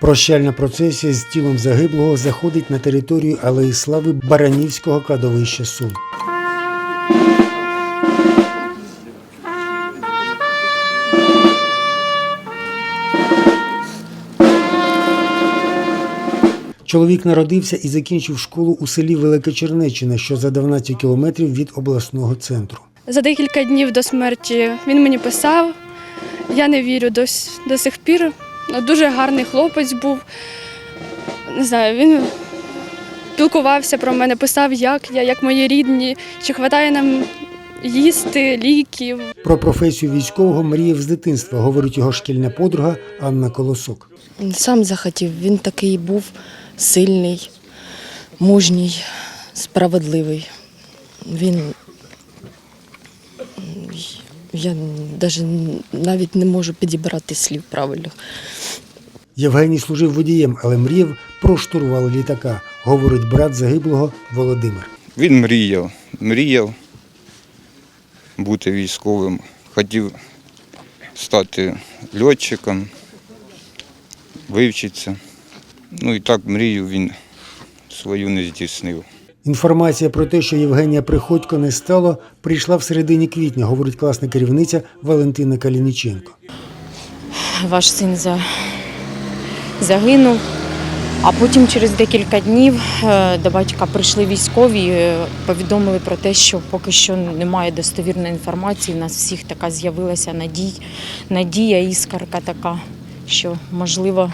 Прощальна процесія з тілом загиблого заходить на територію Алеї Слави Баранівського кладовища Сум. Чоловік народився і закінчив школу у селі Велика Чернеччина, що за 12 кілометрів від обласного центру. За декілька днів до смерті він мені писав. Я не вірю до, до сих пір. Дуже гарний хлопець був. Не знаю, він спілкувався про мене, писав, як я, як мої рідні, чи вистачає нам їсти, ліків. Про професію військового мріяв з дитинства, говорить його шкільна подруга Анна Колосок. Він Сам захотів, він такий був сильний, мужній, справедливий. Він. Я навіть навіть не можу підібрати слів правильно. Євгеній служив водієм, але мріяв про штурвал літака, говорить брат загиблого Володимир. Він мріяв, мріяв бути військовим, хотів стати льотчиком, вивчитися. Ну і так мрію він свою не здійснив. Інформація про те, що Євгенія Приходько не стало, прийшла в середині квітня, говорить класна керівниця Валентина Калініченко. ваш син за... загинув. А потім через декілька днів е, до батька прийшли військові, е, повідомили про те, що поки що немає достовірної інформації. У нас всіх така з'явилася надій, надія, іскарка така, що можливо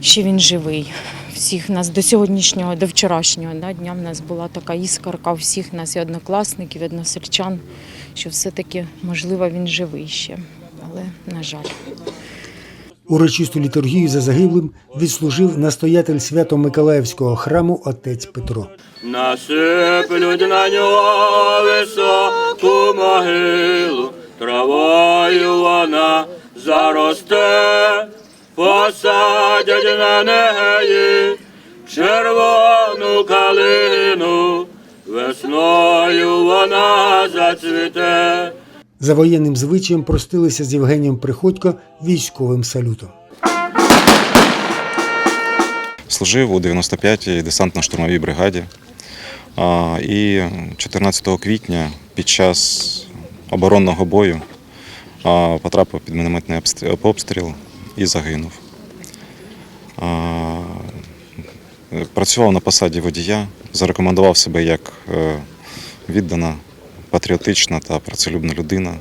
ще він живий. Всіх нас до сьогоднішнього, до вчорашнього да, дня в нас була така іскарка у всіх нас і однокласників, і односельчан, що все-таки можливо він живий ще. Але на жаль. Урочисту літургію за загиблим відслужив настоятель Свято-Миколаївського храму отець Петро. Насиплють на нього високу могилу, посадять на неї червону калину, весною вона зацвіте. За воєнним звичаєм простилися з Євгенієм Приходько військовим салютом. служив у 95-й десантно-штурмовій бригаді. І 14 квітня під час оборонного бою потрапив під мінометний обстріл і загинув. Працював на посаді водія, зарекомендував себе як е, віддана, патріотична та працелюбна людина.